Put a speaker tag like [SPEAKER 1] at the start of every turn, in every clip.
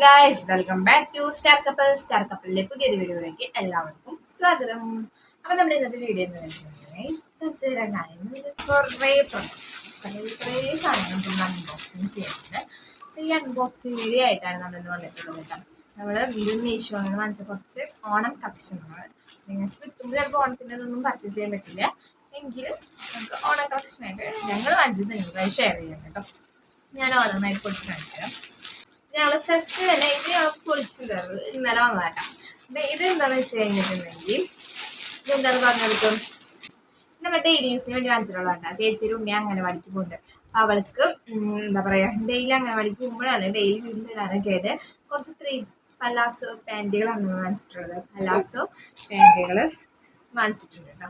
[SPEAKER 1] Guys welcome back to star couple star കപ്പിളിലെ പുതിയൊരു വീഡിയോയിലേക്ക് എല്ലാവർക്കും സ്വാഗതം. അപ്പൊ നമ്മുടെ ഇന്നത്തെ വീഡിയോ എന്ന് വെച്ചിട്ടുണ്ടെങ്കിൽ കുറേ നമ്മൾ ഈ അൺബോക്സിങ് വീഡിയോ ആയിട്ടാണ് നമ്മൾ ഇന്ന് വന്നിട്ടുള്ളത് കേട്ടോ. നമ്മൾ വീടും മീഷോയിൽ നിന്ന് വാങ്ങിച്ച കുറച്ച് ഓണം കളക്ഷനാണ് നിങ്ങൾക്ക് കിട്ടുമ്പോൾ ചിലപ്പോൾ ഓണത്തിന്റെ ഇതൊന്നും പർച്ചേസ് ചെയ്യാൻ പറ്റില്ല. എങ്കിൽ നമുക്ക് ഓണം കളക്ഷനായിട്ട് ഞങ്ങൾ വാങ്ങിച്ചത് നിങ്ങളായി ഷെയർ ചെയ്യാം കേട്ടോ. ഞാൻ ഓരോന്നായിട്ട് തരാം ഞങ്ങൾ ഫസ്റ്റ് തന്നെ ഇത് പൊളിച്ചിട്ടുള്ളത് ഇന്നലെ വന്നതാക്കാം അപ്പം ഇത് എന്താന്ന് വെച്ച് കഴിഞ്ഞിട്ടുണ്ടെങ്കിൽ ഇതെന്താണ് പറഞ്ഞെടുക്കും? നമ്മൾ ഡെയിലി യൂസിന് വേണ്ടി വാങ്ങിച്ചിട്ടുള്ളതാണ് ചേച്ചിയുടെ ഉണ്ണി അംഗനവാടിക്ക് പോകുന്നുണ്ട് അപ്പം അവൾക്ക് എന്താ പറയുക ഡെയിലി അംഗനവാടിക്ക് പോകുമ്പോഴല്ല ഡെയിലി വീട്ടിലിടാനൊക്കെ ആയിട്ട് കുറച്ച് ത്രീ പലാസോ പാന്റുകളാണ് വാങ്ങിച്ചിട്ടുള്ളത് പലാസോ പാന്റുകൾ വാങ്ങിച്ചിട്ടുണ്ട് കേട്ടോ.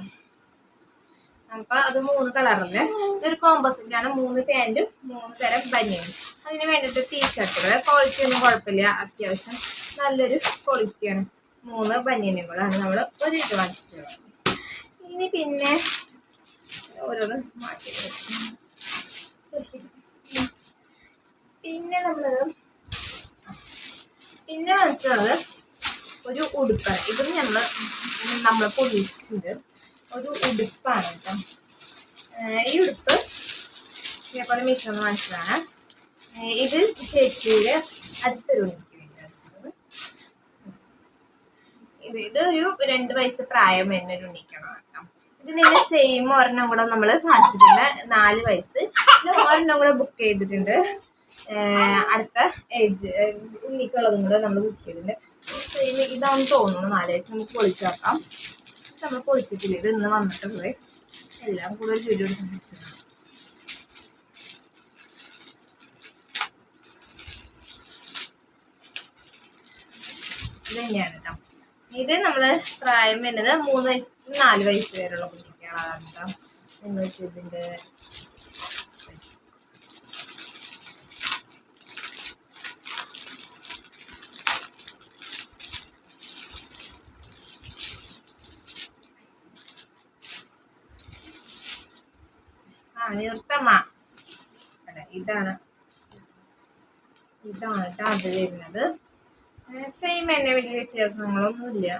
[SPEAKER 1] അപ്പൊ അത് മൂന്ന് കളറിൽ. ഇതൊരു കോമ്പസിന്റെ ആണ്. മൂന്ന് പാന്റും മൂന്ന് തരം ബനിയനും. അതിന് വേണ്ടിയിട്ട് ടീഷർട്ടുകൾ ക്വാളിറ്റി ഒന്നും കുഴപ്പമില്ല. അത്യാവശ്യം നല്ലൊരു ക്വാളിറ്റിയാണ് മൂന്ന് ബനിയനുകളാണ്. നമ്മൾ ഒരു ഇത് വാങ്ങിച്ചിട്ടുള്ളത് ഇനി പിന്നെ ഓരോന്ന് മാറ്റി. പിന്നെ നമ്മൾ പിന്നെ വാങ്ങിച്ചത് ഒരു ഉടുപ്പ്. ഇതും നമ്മൾ നമ്മൾ പൊളിച്ചിട്ടുണ്ട് ഒരു ഉടുപ്പാണ് കേട്ടോ. ഈ ഉടുപ്പ് ഇതേപോലെ മീഷോന്ന് വാങ്ങിച്ചതാണ്. ഇത് ചേച്ചിയുടെ അടുത്തൊരു എനിക്ക് വേണ്ടി ഇത് ഇതൊരു രണ്ട് വയസ്സ് പ്രായം വരുന്ന ഒരു ഉണ്ണിക്കണം കേട്ടോ. ഇതിന് സെയിം ഒരെണ്ണം കൂടെ നമ്മൾ വാങ്ങിച്ചിട്ടുണ്ട് നാല് വയസ്സ്. ഒരെണ്ണം കൂടെ ബുക്ക് ചെയ്തിട്ടുണ്ട്. അടുത്ത ഏജ് ഉണ്ണിക്കുള്ളതും കൂടെ നമ്മൾ ബുക്ക് ചെയ്തിട്ടുണ്ട്. സെയിം ഇതാണെന്ന് തോന്നുന്നു. നാല് വയസ്സ് നമുക്ക് പൊളിച്ചു വെക്കാം നമ്മൾ പൊളിച്ചിട്ടില്ല. ഇത് ഇന്ന് വന്നിട്ടുള്ളത് എല്ലാം കൂടെ ഒരു എടുക്കാൻ വെച്ചതാണ്. ഇത് ഇത് നമ്മൾ പ്രായം വരുന്നത് മൂന്ന് വയസ്സ് നാല് വയസ്സ് വരെയുള്ള കുട്ടികളാണ് കേട്ടോ എന്ന് വെച്ചാൽ ആ നിർത്തമ്മ അതെ ഇതാണ്. ഇതാണ് കേട്ടോ അത് വരുന്നത്. സെയിം തന്നെ വലിയ വ്യത്യാസങ്ങളൊന്നുമില്ല.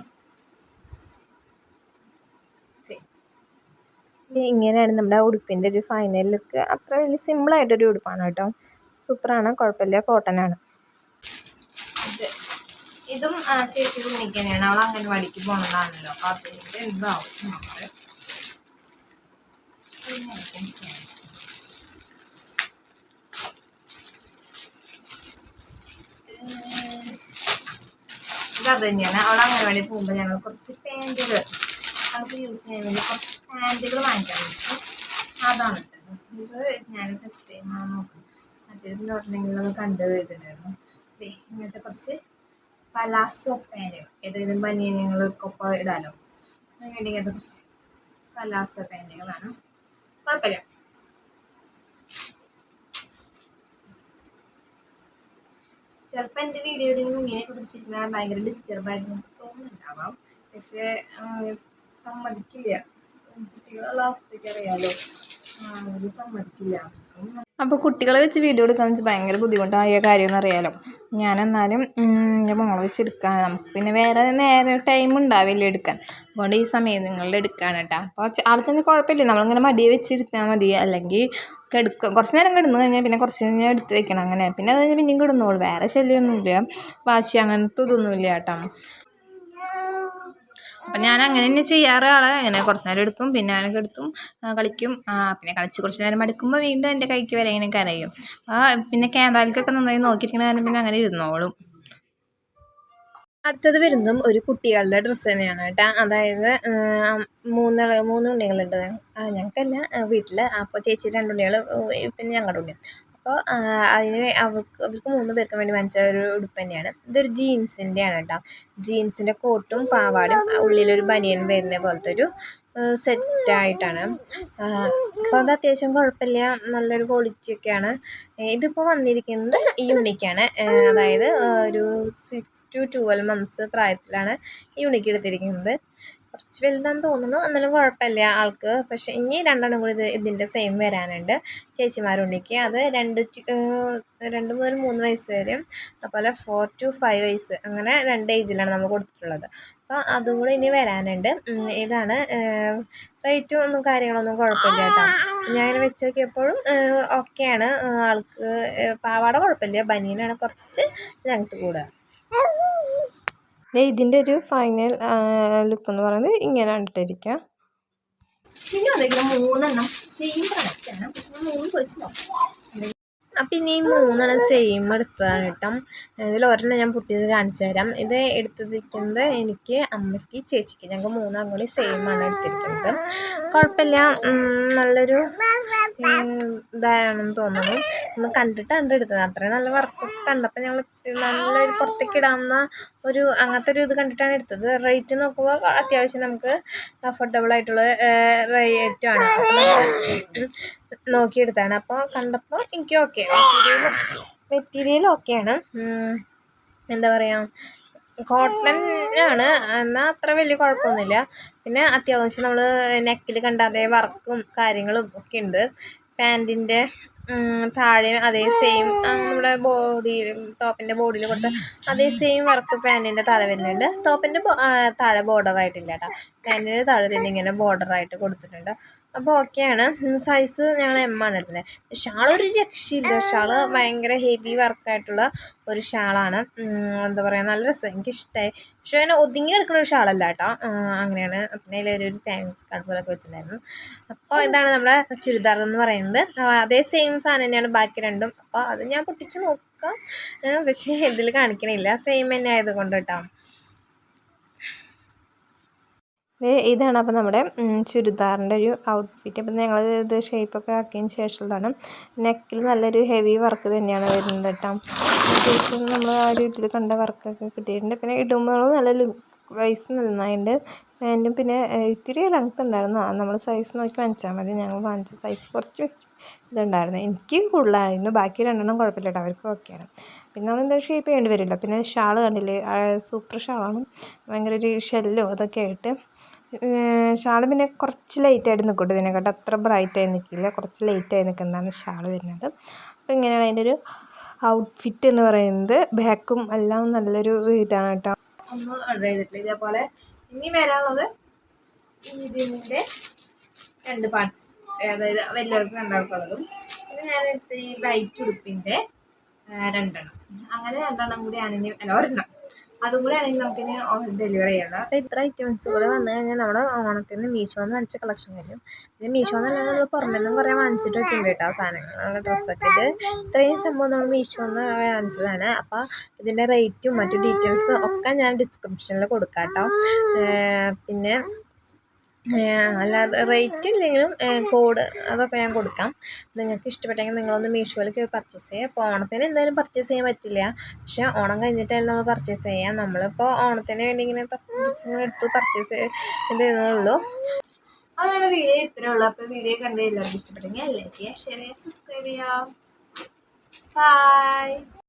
[SPEAKER 2] ഇങ്ങനെയാണ് നമ്മുടെ ഉടുപ്പിന്റെ ഒരു ഫൈനൽ ലുക്ക് അത്ര വലിയ സിമ്പിളായിട്ടൊരു ഉടുപ്പാണ് കേട്ടോ. സൂപ്പറാണ് കുഴപ്പമില്ല കോട്ടനാണ്
[SPEAKER 1] ഇത് ഇതും ചേച്ചി ചേച്ചിയുടെ അവൾ അങ്ങനെ അവൾ അംഗൻവാടിക്ക് പോണതാണല്ലോ. അപ്പൊ അതിന്റെ എന്താവും നമ്മൾ അത് തന്നെയാണ് അവൾ അംഗൻവാടി പോകുമ്പോൾ ഞങ്ങൾ കുറച്ച് പാന്റുകൾ അവൾക്ക് യൂസ് ചെയ്യാൻ വേണ്ടി കുറച്ച് പാന്റുകൾ വാങ്ങിക്കാൻ വേണ്ടി. അതാണ്. ഇത് ഞാൻ ഫസ്റ്റ് ടൈമാണ് നോക്കുന്നത്. മറ്റേതെന്ന് പറഞ്ഞെങ്കിൽ അത് കണ്ടു വരുന്നുണ്ടായിരുന്നു ഇങ്ങനത്തെ കുറച്ച് പലാസോ പാന്റുകൾ ഏതെങ്കിലും ബനിയനുകൾക്കൊപ്പം ഇടാലോ. അതിന് വേണ്ടി ഇങ്ങനത്തെ കുറച്ച് പലാസോ പാന്റുകളാണ് കുഴപ്പമില്ല. ചിലപ്പോൾ എന്റെ വീഡിയോയിൽ ഇങ്ങനെയൊക്കെ പിടിച്ചിരുന്നാൽ ഭയങ്കര ഡിസ്റ്റർബായിട്ട് നമുക്ക് തോന്നുന്നുണ്ടാവാം. പക്ഷേ സമ്മതിക്കില്ല. കുട്ടികളുള്ള അവസ്ഥയ്ക്ക് അറിയാലോ. അവർ സമ്മതിക്കില്ല.
[SPEAKER 2] അപ്പോൾ കുട്ടികളെ വെച്ച് വീഡിയോ എടുക്കാന്ന് വെച്ചാൽ ഭയങ്കര ബുദ്ധിമുട്ടായ കാര്യമെന്ന് അറിയാലോ ഉം, എന്റെ മോളെ വെച്ച് എടുക്കാൻ നമുക്ക് പിന്നെ വേറെ നേരെ ടൈം ഉണ്ടാവില്ല എടുക്കാൻ. അതുകൊണ്ട് ഈ സമയം നിങ്ങളുടെ എടുക്കാണ് കേട്ടോ. അപ്പോൾ ആൾക്കൊന്നും കുഴപ്പമില്ല. നമ്മളിങ്ങനെ മടിയെ വെച്ചിരുന്നാൽ മതി. അല്ലെങ്കിൽ കിടക്കുക കുറച്ച് നേരം കിടന്നു കഴിഞ്ഞാൽ പിന്നെ കുറച്ച് നേരം എടുത്ത് വെക്കണം. അങ്ങനെ. പിന്നെ അത് കഴിഞ്ഞ് പിന്നെയും കിടന്നോളൂ. വേറെ ശല്യമൊന്നുമില്ല വാശി അങ്ങനത്തെ ഇതൊന്നുമില്ല കേട്ടോ. അപ്പം ഞാൻ അങ്ങനെ തന്നെ ചെയ്യാറ്. ആളെ അങ്ങനെ കുറച്ച് നേരം എടുക്കും. പിന്നെ അങ്ങനെ എടുത്തും കളിക്കും. പിന്നെ കളിച്ച് കുറച്ച് നേരം എടുക്കുമ്പോൾ വീണ്ടും എന്റെ കൈക്ക് വരെ ഇങ്ങനെ കരയും. പിന്നെ ക്യാമറയിലേക്കൊക്കെ നന്നായി നോക്കിയിരിക്കണ കാരണം പിന്നെ അങ്ങനെ ഇരുന്നോളും. അടുത്തത് വരുന്നതും ഒരു കുട്ടികളുടെ ഡ്രസ്സ് തന്നെയാണ് കേട്ടോ. അതായത് മൂന്ന് മൂന്ന് ഉണ്ണികളുണ്ട്. ഞങ്ങൾക്കല്ല വീട്ടിൽ അപ്പോൾ ചേച്ചി രണ്ട് ഉണ്ണികൾ പിന്നെ ഞങ്ങളുടെ ഉണ്ണി. അപ്പോൾ അതിന് അവർക്ക് അവർക്ക് മൂന്ന് പേർക്കും വേണ്ടി വാങ്ങിച്ച ഒരു ഉടുപ്പ് തന്നെയാണ്. ഇതൊരു ജീൻസിന്റെയാണ് കേട്ടോ. ജീൻസിന്റെ കോട്ടും പാവാടും ഉള്ളിലൊരു ബനിയൻ വരുന്ന പോലത്തെ ഒരു സെറ്റായിട്ടാണ്. അപ്പോൾ അത് അത്യാവശ്യം കുഴപ്പമില്ല. നല്ലൊരു ക്വാളിറ്റി ഒക്കെയാണ് ഇതിപ്പോൾ വന്നിരിക്കുന്നത് യൂണിക്കാണ് അതായത് ഒരു സിക്സ് ടു ട്വൽവ് മന്ത്സ് പ്രായത്തിലാണ് യൂണിക്ക് എടുത്തിരിക്കുന്നത്. കുറച്ച് വലുതാന്ന് തോന്നുന്നു. എന്നാലും കുഴപ്പമില്ല ആൾക്ക്. പക്ഷേ ഇനി രണ്ടെണ്ണം കൂടി ഇത് ഇതിന്റെ സെയിം വരാനുണ്ട്. ചേച്ചിമാരുണ്ടെങ്കിൽ അത് രണ്ട് രണ്ട് മുതൽ മൂന്ന് വയസ്സ് വരും അതുപോലെ ഫോർ ടു ഫൈവ് വയസ്സ് അങ്ങനെ രണ്ട് ഏജിലാണ് നമ്മൾ കൊടുത്തിട്ടുള്ളത്. അപ്പോൾ അതും കൂടി ഇനി വരാനുണ്ട്. ഇതാണ് റേറ്റും ഒന്നും കാര്യങ്ങളൊന്നും കുഴപ്പമില്ല കേട്ടോ. ഞാൻ വെച്ച് നോക്കിയപ്പോഴും ഓക്കെയാണ് ആൾക്ക് പാവാട കുഴപ്പമില്ല. ബനീനാണ് കുറച്ച് ലെങ്ത്ത് കൂടുക. ഇതിന്റെ ഒരു ഫൈനൽ ലുക്ക് എന്ന് പറയുന്നത് ഇങ്ങനെ കണ്ടിട്ടിരിക്കുക
[SPEAKER 1] പിന്നെ വന്നിരിക്കുന്ന മൂന്നെണ്ണം സെയിം പ്രൊഡക്റ്റ് ആണ്. പക്ഷെ ഞാൻ മൂന്ന് പൊളിച്ച് നോക്കാം
[SPEAKER 2] അപ്പം ഇനി ഈ മൂന്നെണ്ണം സെയിം എടുത്തതാണ് കേട്ടോ. ഇതിൽ ഒരെണ്ണം ഞാൻ പുട്ടിയത് കാണിച്ചു തരാം. ഇത് എടുത്തിരിക്കുന്നത് എനിക്ക് അമ്മയ്ക്ക് ചേച്ചിക്ക്. ഞങ്ങൾക്ക് മൂന്നാം കൂടി സെയിം ആണ് എടുത്തിരിക്കുന്നത്. കുഴപ്പമില്ല. നല്ലൊരു ഇതാണെന്ന് തോന്നുന്നു. ഒന്ന് കണ്ടിട്ടാണ് എടുത്തത്. അത്രയും നല്ല വർക്ക് കണ്ടപ്പോൾ ഞങ്ങൾ നല്ലൊരു പുറത്തേക്ക് ഇടാവുന്ന ഒരു അങ്ങനത്തെ ഒരു ഇത് കണ്ടിട്ടാണ് എടുത്തത്. റേറ്റ് നോക്കുമ്പോൾ അത്യാവശ്യം നമുക്ക് അഫോർഡബിൾ ആയിട്ടുള്ള റേറ്റുമാണ് നോക്കിയെടുത്താണ്. അപ്പോൾ കണ്ടപ്പോൾ എനിക്ക് ഓക്കെ മെറ്റീരിയൽ മെറ്റീരിയൽ ഓക്കെയാണ് എന്താ പറയുക കോട്ടൺ ആണ്. എന്നാൽ അത്ര വലിയ കുഴപ്പമൊന്നുമില്ല. പിന്നെ അത്യാവശ്യം നമ്മൾ നെക്കിൽ കണ്ട അതേ വർക്കും കാര്യങ്ങളും ഒക്കെ ഉണ്ട്. പാന്റിന്റെ താഴെ അതേ സെയിം നമ്മുടെ ബോഡിയിൽ ടോപ്പിന്റെ ബോഡിയിൽ കൊടുത്ത് അതേ സെയിം വർക്ക് പാന്റിന്റെ താഴെ വരുന്നുണ്ട്. ടോപ്പിന്റെ താഴെ ബോർഡർ ആയിട്ടില്ല കേട്ടോ പാന്റിന്റെ താഴെ തന്നെ ഇങ്ങനെ ബോർഡർ ആയിട്ട് കൊടുത്തിട്ടുണ്ട്. അപ്പോൾ ഓക്കെയാണ് സൈസ് ഞങ്ങൾ എം ആണ് എടുത്തത് ഷാൾ ഒരു രക്ഷയില്ല. ഷാൾ ഭയങ്കര ഹെവി വർക്കായിട്ടുള്ള ഒരു ഷാളാണ് എന്താ പറയുക നല്ല രസം. എനിക്കിഷ്ടമായി പക്ഷെ അങ്ങനെ ഒതുങ്ങി കിടക്കുന്ന ഒരു ഷാളല്ല കേട്ടോ. അങ്ങനെയാണ്. പിന്നെ അതിലൊരു ഒരു താങ്ക്സ് കാർഡ് പോലൊക്കെ വെച്ചിട്ടുണ്ടായിരുന്നു. അപ്പോൾ ഇതാണ് നമ്മുടെ ചുരിദാർ എന്ന് പറയുന്നത്. അതേ സെയിം സാധനം തന്നെയാണ് ബാക്കി രണ്ടും. അപ്പോൾ അത് ഞാൻ പൊട്ടിച്ച് നോക്കാം. പക്ഷേ ഇതിൽ കാണിക്കണില്ല. സെയിം തന്നെ ആയതുകൊണ്ട് കേട്ടോ. ഇതാണ് അപ്പോൾ നമ്മുടെ ചുരിദാറിന്റെ ഒരു ഔട്ട്ഫിറ്റ് അപ്പം ഞങ്ങൾ ഇത് ഷേപ്പൊക്കെ ആക്കിയതിന് ശേഷമുള്ളതാണ്. നെക്കിൽ നല്ലൊരു ഹെവി വർക്ക് തന്നെയാണ് വരുന്നത് കേട്ടോ. നമ്മൾ ആ ഒരു ഇതിൽ കണ്ട വർക്കൊക്കെ കിട്ടിയിട്ടുണ്ട്. പിന്നെ ഇടുമ്പോൾ നല്ല ലുക്ക് വൈസ് നന്നായിട്ടുണ്ട് പാന്റും പിന്നെ ഇത്തിരി ലെങ്ത് ഉണ്ടായിരുന്നു. നമ്മൾ സൈസ് നോക്കി വാങ്ങിച്ചാൽ മതി. ഞങ്ങൾ വാങ്ങിച്ച സൈസ് കുറച്ച് ഇതുണ്ടായിരുന്നു. എനിക്ക് കൂടുതലായിരുന്നു. ബാക്കി രണ്ടെണ്ണം കുഴപ്പമില്ല കേട്ടോ. അവർക്ക് ഓക്കെയാണ് പിന്നെ നമ്മൾ എന്താ ഷേപ്പ് ചെയ്യേണ്ടി വരില്ല. പിന്നെ ഷാൾ കണ്ടില്ലേ? സൂപ്പർ ഷാളാണ്. ഭയങ്കര ഒരു ഷെല്ലോ അതൊക്കെ ആയിട്ട്. ഷാൾ പിന്നെ കുറച്ച് ലൈറ്റായിട്ട് നിൽക്കട്ടെ കേട്ടോ അത്ര ബ്രൈറ്റായി നിൽക്കില്ല കുറച്ച് ലൈറ്റായി നിൽക്കുന്നതാണ് ഷാൾ വരുന്നത്. അപ്പോൾ ഇങ്ങനെയാണ് അതിന്റെ ഒരു ഔട്ട്ഫിറ്റ് എന്ന് പറയുന്നത്. ബാക്കും എല്ലാം നല്ലൊരു ഇതാണ് കേട്ടോ.
[SPEAKER 1] ചെയ്തിട്ടില്ല ഇതേപോലെ ഇനി വരാനുള്ളത് ഇതിന്റെ രണ്ട് പാർട്സ് അതായത് വലിയവർക്ക് രണ്ടാൾക്കുള്ളതും. പിന്നെ ഞാൻ ഈ വൈറ്റ് ഉടുപ്പിന്റെ രണ്ടെണ്ണം. അങ്ങനെ രണ്ടെണ്ണം കൂടിയാണ് ഇനി ഒരെണ്ണം അതും കൂടെ ആണെങ്കിൽ നമുക്കിനി ഡെലിവറി ചെയ്യണം
[SPEAKER 2] അപ്പോൾ ഇത്ര ഐറ്റംസുകൾ വന്നു കഴിഞ്ഞാൽ നമ്മുടെ ഓണത്തിന് മീഷോന്ന് വാങ്ങിച്ച കളക്ഷൻ കഴിയും പിന്നെ മീഷോന്നല്ല നമ്മൾ പുറമെ നിന്നും കുറേ വാങ്ങിച്ചിട്ടൊക്കെ ഉണ്ട് കേട്ടോ സാധനങ്ങൾ. ഡ്രസ്സൊക്കെ ഇത് ഇത്രയും സംഭവം നമ്മൾ മീഷോന്ന് വാങ്ങിച്ചതാണ്. അപ്പോൾ ഇതിന്റെ റേറ്റും മറ്റു ഡീറ്റെയിൽസും ഒക്കെ ഞാൻ ഡിസ്ക്രിപ്ഷനിൽ കൊടുക്കാം കേട്ടോ. പിന്നെ അല്ലാതെ റേറ്റ് ഇല്ലെങ്കിലും കോഡ് അതൊക്കെ ഞാൻ കൊടുക്കാം. നിങ്ങൾക്ക് ഇഷ്ടപ്പെട്ടെങ്കിൽ നിങ്ങളൊന്ന് മീഷോയിൽ കയറി പർച്ചേസ് ചെയ്യുക അപ്പോൾ ഓണത്തിന് എന്തായാലും പർച്ചേസ് ചെയ്യാൻ പറ്റില്ല. പക്ഷേ ഓണം കഴിഞ്ഞിട്ടായാലും നമ്മൾ പർച്ചേസ് ചെയ്യാം. നമ്മളിപ്പോൾ ഓണത്തിന് വേണ്ടി ഇങ്ങനെ എടുത്ത് പർച്ചേസ് ചെയ്തേന്നുള്ളൂ
[SPEAKER 1] അപ്പോൾ വീഡിയോ ഇത്രേ ഉള്ളൂ. അപ്പോൾ വീഡിയോ കണ്ട് എല്ലാവർക്കും ഇഷ്ടപ്പെട്ടെങ്കിൽ ലൈക്ക് ചെയ്യുക ഷെയർ ചെയ്യുക സബ്സ്ക്രൈബ് ചെയ്യാം ബൈ